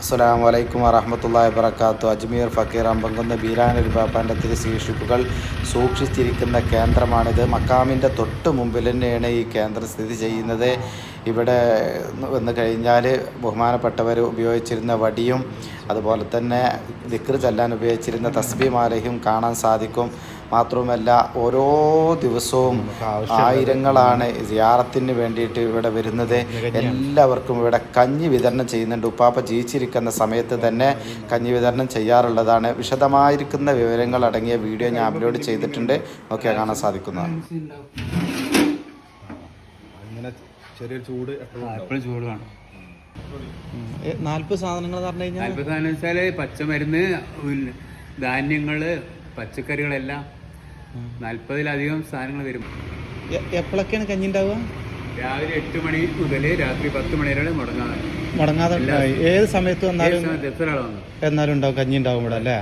അസ്സലാമു വലൈക്കും വറഹമത്തല്ലാ വബർക്കാത്തു അജ്മീർ ഫക്കീർ അമ്പങ്കുന്ന് ബീരാനൊരു ബാപ്പാന്റെ തിരുശേഷിപ്പുകൾ സൂക്ഷിച്ചിരിക്കുന്ന കേന്ദ്രമാണിത്. മക്കാമിന്റെ തൊട്ട് മുമ്പിൽ തന്നെയാണ് ഈ കേന്ദ്രം സ്ഥിതി ചെയ്യുന്നത്. ഇവിടെ വന്നു കഴിഞ്ഞാൽ ബഹുമാനപ്പെട്ടവർ ഉപയോഗിച്ചിരുന്ന വടിയും അതുപോലെ തന്നെ ദിക്ർ ചെല്ലാൻ ഉപയോഗിച്ചിരുന്ന തസ്ബിമാലയും കാണാൻ സാധിക്കും. മാത്രവുമല്ല ഓരോ ദിവസവും ആയിരങ്ങളാണ് സിയാറത്തിന് വേണ്ടിയിട്ട് ഇവിടെ വരുന്നത്. എല്ലാവർക്കും ഇവിടെ കഞ്ഞി വിതരണം ചെയ്യുന്നുണ്ട്. ഉപ്പാപ്പ ജീവിച്ചിരിക്കുന്ന സമയത്ത് തന്നെ കഞ്ഞി വിതരണം ചെയ്യാറുള്ളതാണ്. വിശദമായിരിക്കുന്ന വിവരങ്ങൾ അടങ്ങിയ വീഡിയോ ഞാൻ അപ്ലോഡ് ചെയ്തിട്ടുണ്ട്. നോക്കിയാൽ കാണാൻ സാധിക്കുന്നതാണ് ചെറിയൊരു ചൂട് എപ്പോഴും. ചൂട് സാധനങ്ങൾ പറഞ്ഞു കഴിഞ്ഞാൽ പച്ചമരുന്ന് ധാന്യങ്ങൾ പച്ചക്കറികളെല്ലാം നാൽപ്പതിലധികം സാധനങ്ങൾ വരും. എപ്പോഴൊക്കെയാണ് കഞ്ഞി ഉണ്ടാവുക രാവിലെ എട്ട് മണി മുതൽ രാത്രി പത്ത് മണി വരെ മുടങ്ങാതെ മുടങ്ങാതെ ഏത് സമയത്ത് വന്നാലും എത്ര ആളാണ് എന്നാലും ഉണ്ടാവും കഞ്ഞി ഉണ്ടാവും ഇവിടെ അല്ലേ?